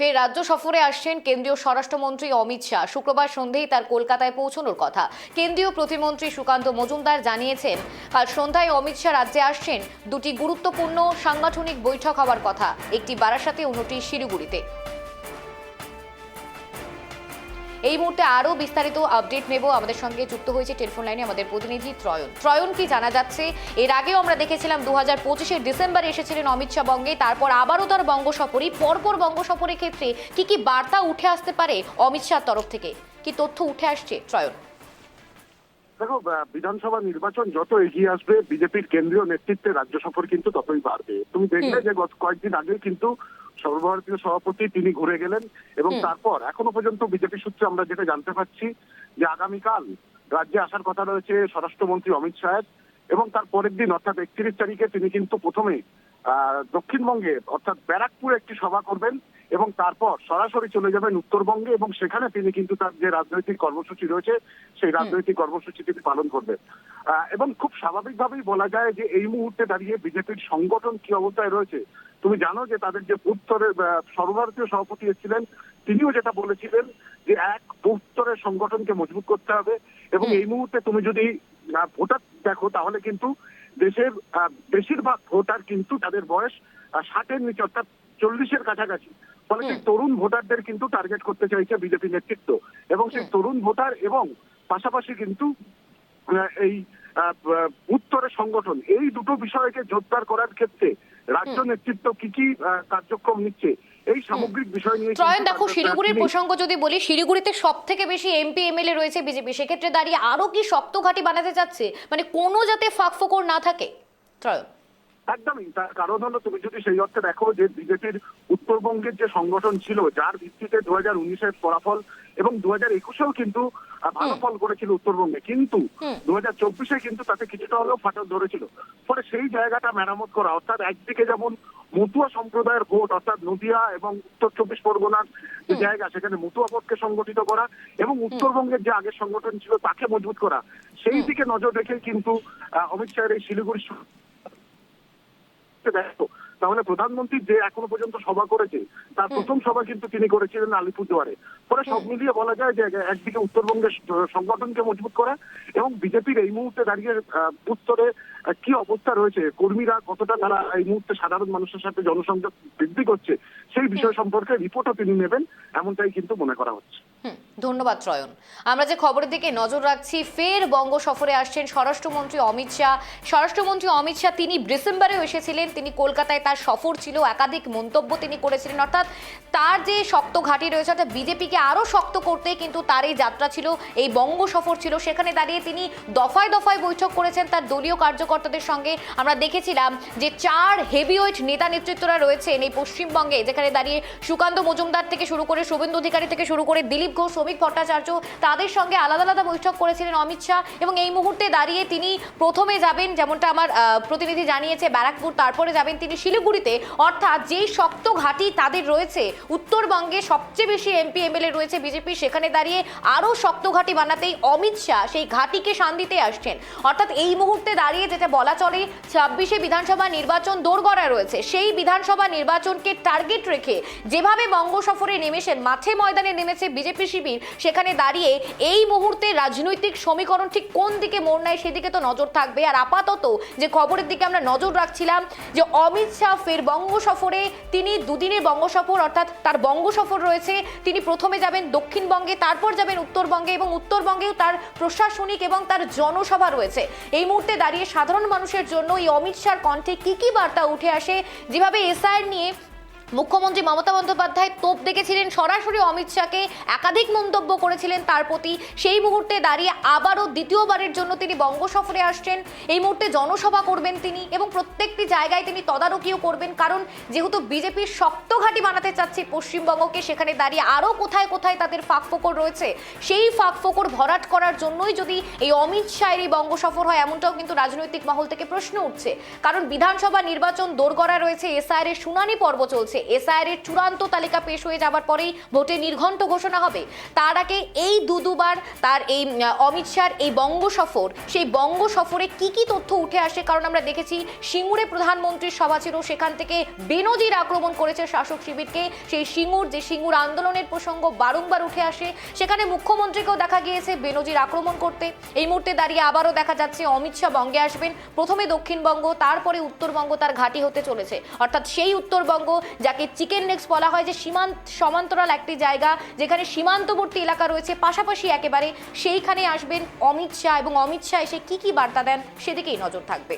ফের রাজ্য সফরে আসছেন কেন্দ্রীয় স্বরাষ্ট্রমন্ত্রী অমিত শাহ। শুক্রবার সন্ধেই তার কলকাতায় পৌঁছানোর কথা। কেন্দ্রীয় প্রতিমন্ত্রী সুকান্ত মজুমদার জানিয়েছেন, কাল সন্ধ্যায় অমিত শাহ রাজ্যে আসছেন দুটি গুরুত্বপূর্ণ সাংগঠনিক বৈঠক হওয়ার কথা। একটি বারাসাতে, অন্যটি শিলিগুড়িতে। এই মুহূর্তে আরও বিস্তারিত আপডেট নেব। আমাদের সঙ্গে যুক্ত হয়েছে টেলিফোন লাইনে আমাদের প্রতিনিধি ত্রয়ন। ত্রয়ন কি জানা যাচ্ছে? এর আগেও আমরা দেখেছিলাম দু হাজার পঁচিশের ডিসেম্বরে এসেছিলেন অমিত শাহ বঙ্গে তারপর আবারও তার বঙ্গ সফরই। পরপর বঙ্গ সফরের ক্ষেত্রে কি কি বার্তা উঠে আসতে পারে অমিত শাহর তরফ থেকে? কি তথ্য উঠে আসছে ত্রয়ন? দেখো বিধানসভা নির্বাচন যত এগিয়ে আসবে বিজেপির কেন্দ্রীয় নেতৃত্বে রাজ্য সফর কিন্তু ততই বাড়বে। তুমি দেখলে যে গত কয়েকদিন আগে কিন্তু সর্বভারতীয় সভাপতি তিনি ঘুরে গেলেন এবং তারপর এখনও পর্যন্ত বিজেপি সূত্রে আমরা যেটা জানতে পারছি যে আগামীকাল রাজ্যে আসার কথা রয়েছে স্বরাষ্ট্রমন্ত্রী অমিত শাহের এবং তার পরের দিন অর্থাৎ একত্রিশ তারিখে তিনি কিন্তু প্রথমে দক্ষিণবঙ্গে অর্থাৎ ব্যারাকপুরে একটি সভা করবেন এবং তারপর সরাসরি চলে যাবেন উত্তরবঙ্গে এবং সেখানে তিনি কিন্তু তার যে রাজনৈতিক কর্মসূচি রয়েছে সেই রাজনৈতিক কর্মসূচি তিনি পালন করবেন। আহ, এবং খুব স্বাভাবিকভাবেই বলা যায় যে এই মুহূর্তে দাঁড়িয়ে বিজেপির সংগঠন কি অবস্থায় রয়েছে তুমি জানো যে তাদের যে বুথস্তরের সর্বভারতীয় সভাপতি এসেছিলেন তিনিও যেটা বলেছিলেন যে এক বুথস্তরের সংগঠনকে মজবুত করতে হবে এবং এই মুহূর্তে তুমি যদি ভোটার দেখো তাহলে কিন্তু দেশের বেশিরভাগ ভোটার কিন্তু তাদের বয়স ষাটের নিচে অর্থাৎ চল্লিশের কাছাকাছি। ফলে সেই তরুণ ভোটারদের কিন্তু টার্গেট করতে চাইছে বিজেপি নেতৃত্ব। এবং সেই তরুণ ভোটার এবং পাশাপাশি কিন্তু এই উত্তরের সংগঠন এই দুটো বিষয়কে জোরদার করার ক্ষেত্রে রাজ্য নেতৃত্ব কি কি কার্যক্রম নিচ্ছে? এই সামগ্রিক বিষয় নিয়ে ত্রয়ন দেখো শিলিগুড়ির প্রসঙ্গ যদি বলি শিলিগুড়িতে সব থেকে বেশি এমপি এমএলএ রয়েছে বিজেপি সেক্ষেত্রে দাঁড়িয়ে আরও কি শক্ত ঘাঁটি বানাতে চাচ্ছে? মানে কোনো যাতে ফাঁক ফোকর না থাকে? ত্রয়ন। একদমই। তার কারণ হলো তুমি যদি সেই অর্থে দেখো যে বিজেপির উত্তরবঙ্গের যে সংগঠন ছিল যার ভিত্তিতে দু হাজার উনিশের ফলাফল এবং দু হাজার একুশেও কিন্তু ভালো ফল করেছিল উত্তরবঙ্গে। কিন্তু দু হাজার চব্বিশে কিন্তু তাতে কিছুটা হলেও ফাটল ধরেছিল। ফলে সেই জায়গাটা মেরামত করা অর্থাৎ একদিকে যেমন মতুয়া সম্প্রদায়ের ভোট অর্থাৎ নদিয়া এবং উত্তর চব্বিশ পরগনার যে জায়গা সেখানে মতুয়া ভোটকে সংগঠিত করা এবং উত্তরবঙ্গের যে আগের সংগঠন ছিল তাকে মজবুত করা। সেই দিকে নজর রেখে কিন্তু অমিত শাহের এই শিলিগুড়ি করতে ব্যস্ত। তাহলে প্রধানমন্ত্রী যে এখনও পর্যন্ত সভা করেছে তার প্রথম সভা কিন্তু তিনি করেছিলেন আলিপুরদুয়ারে। ফলে সব মিলিয়ে বলা যায় যে একদিকে উত্তরবঙ্গের সংগঠনকে মজবুত করা এবং বিজেপির এই মুহূর্তে দাঁড়িয়ে উত্তরে কি অবস্থা রয়েছে কর্মীরা কতটা তারা এই মুহূর্তে সাধারণ মানুষের সাথে জনসংযোগ বৃদ্ধি করছে সেই বিষয় সম্পর্কে রিপোর্টও তিনি নেবেন এমনটাই কিন্তু মনে করা হচ্ছে। ধন্যবাদ, ত্রয়ন। আমরা যে খবরের দিকে নজর রাখছি, ফের বঙ্গ সফরে আসছেন স্বরাষ্ট্রমন্ত্রী অমিত শাহ। স্বরাষ্ট্রমন্ত্রী অমিত শাহ তিনি ডিসেম্বরেও এসেছিলেন, তিনি কলকাতায় তার সফর ছিল, একাধিক মন্তব্য তিনি করেছিলেন। অর্থাৎ তার যে শক্ত ঘাঁটি রয়েছে, অর্থাৎ বিজেপিকে আরও শক্ত করতে কিন্তু তার এই যাত্রা ছিল, এই বঙ্গ সফর ছিল। সেখানে দাঁড়িয়ে তিনি দফায় দফায় বৈঠক করেছেন তার দলীয় কার্যকর্তাদের সঙ্গে। আমরা দেখেছিলাম যে চার হেভিওয়েট নেতা নেতৃত্বরা রয়েছেন এই পশ্চিমবঙ্গে, যেখানে দাঁড়িয়ে সুকান্ত মজুমদার থেকে শুরু করে শুভেন্দু অধিকারী থেকে শুরু করে দিলীপ ঘোষ শ্রমিক ভট্টাচার্য, তাদের সঙ্গে আলাদা আলাদা বৈঠক করেছিলেন অমিত শাহ এবং এই মুহূর্তে দাঁড়িয়ে তিনি প্রথমে যাবেন, যেমনটা আমার প্রতিনিধি জানিয়েছে ব্যারাকপুর, তারপরে যাবেন তিনি শিলিগুড়িতে। অর্থাৎ যেই শক্ত ঘাঁটি তাদের রয়েছে, উত্তরবঙ্গে সবচেয়ে বেশি এমপি, এমএলএ রয়েছে বিজেপি, সেখানে দাঁড়িয়ে আরও শক্ত ঘাঁটি বানাতেই অমিত শাহ সেই ঘাঁটিকে শান দিতে আসছেন। অর্থাৎ এই মুহূর্তে দাঁড়িয়ে যেটা বলা চলে, ছাব্বিশে বিধানসভা নির্বাচন দোরগড়ায় রয়েছে। সেই বিধানসভা নির্বাচনকে টার্গেট রেখে যেভাবে বঙ্গ সফরে নেমেছেন, মাঠে ময়দানে নেমেছে বিজেপি শিবির সেখানে দাঁড়িয়ে এই মুহূর্তে রাজনৈতিক সমীকরণ ঠিক কোন দিকে মোড় নেয় সেদিকে তো নজর থাকবে। আর আপাতত যে খবরের দিকে আমরা নজর রাখছিলাম, যে অমিত শাহ ফের বঙ্গ সফরে, তিনি দুদিনের বঙ্গ সফর, অর্থাৎ তার বঙ্গ সফর রয়েছে, তিনি প্রথমে যাবেন দক্ষিণবঙ্গে, তারপর যাবেন উত্তরবঙ্গে এবং উত্তরবঙ্গেও তার প্রশাসনিক এবং তার জনসভা রয়েছে। এই মুহূর্তে দাঁড়িয়ে সাধারণ মানুষের জন্য এই অমিত শাহর কণ্ঠে কী কী বার্তা উঠে আসে, যেভাবে এসআইআর নিয়ে মুখ্যমন্ত্রী মমতা বন্দ্যোপাধ্যায় তোপ দেখেছিলেন সরাসরি অমিত শাহকে, একাধিক মন্তব্য করেছিলেন তার প্রতি। সেই মুহূর্তে দাঁড়িয়ে আবারও দ্বিতীয়বারের জন্য তিনি বঙ্গ সফরে আসছেন। এই মুহূর্তে জনসভা করবেন তিনি এবং প্রত্যেকটি জায়গায় তিনি তদারকিও করবেন। কারণ যেহেতু বিজেপির শক্ত ঘাঁটি বানাতে চাচ্ছে পশ্চিমবঙ্গকে, সেখানে দাঁড়িয়ে আরও কোথায় কোথায় তাদের ফাঁক ফোকর রয়েছে, সেই ফাঁক ফোকর ভরাট করার জন্যই যদি এই অমিত শাহের এই বঙ্গ সফর হয়, এমনটাও কিন্তু রাজনৈতিক মহল থেকে প্রশ্ন উঠছে। কারণ বিধানসভা নির্বাচন দোরগড়া রয়েছে এসআইআর এর শুনানি পর্ব চলছে। এসআইআর এর চূড়ান্ত তালিকা পেশ হয়ে যাবার পরেই ভোটে নির্ঘণ্ট ঘোষণা হবে। তার আগে এই দু দুবার তার এই অমিত শাহর এই বঙ্গ সফর, সেই বঙ্গ সফরে কি কি তথ্য উঠে আসে কারণ আমরা দেখেছি সিঙ্গুরে প্রধানমন্ত্রীর সভা ছিল, সেখান থেকে বেনজির আক্রমণ করেছে শাসক শিবিরকে। সেই সিঙ্গুর, যে সিঙ্গুর আন্দোলনের প্রসঙ্গ বারংবার উঠে আসে, সেখানে মুখ্যমন্ত্রীকেও দেখা গিয়েছে বেনজির আক্রমণ করতে। এই মুহূর্তে দাঁড়িয়ে আবারও দেখা যাচ্ছে অমিত শাহ বঙ্গে আসবেন। প্রথমে দক্ষিণবঙ্গ, তারপরে উত্তরবঙ্গ তার ঘাঁটি হতে চলেছে। অর্থাৎ সেই উত্তরবঙ্গ যাকে চিকেন নেক্স বলা হয় যে সীমান্ত, সমান্তরাল একটি জায়গা যেখানে সীমান্তবর্তী এলাকা রয়েছে। পাশাপাশি একেবারে সেইখানে আসবেন অমিত শাহ এবং অমিত শাহ এসে কী কী বার্তা দেন সেদিকেই নজর থাকবে।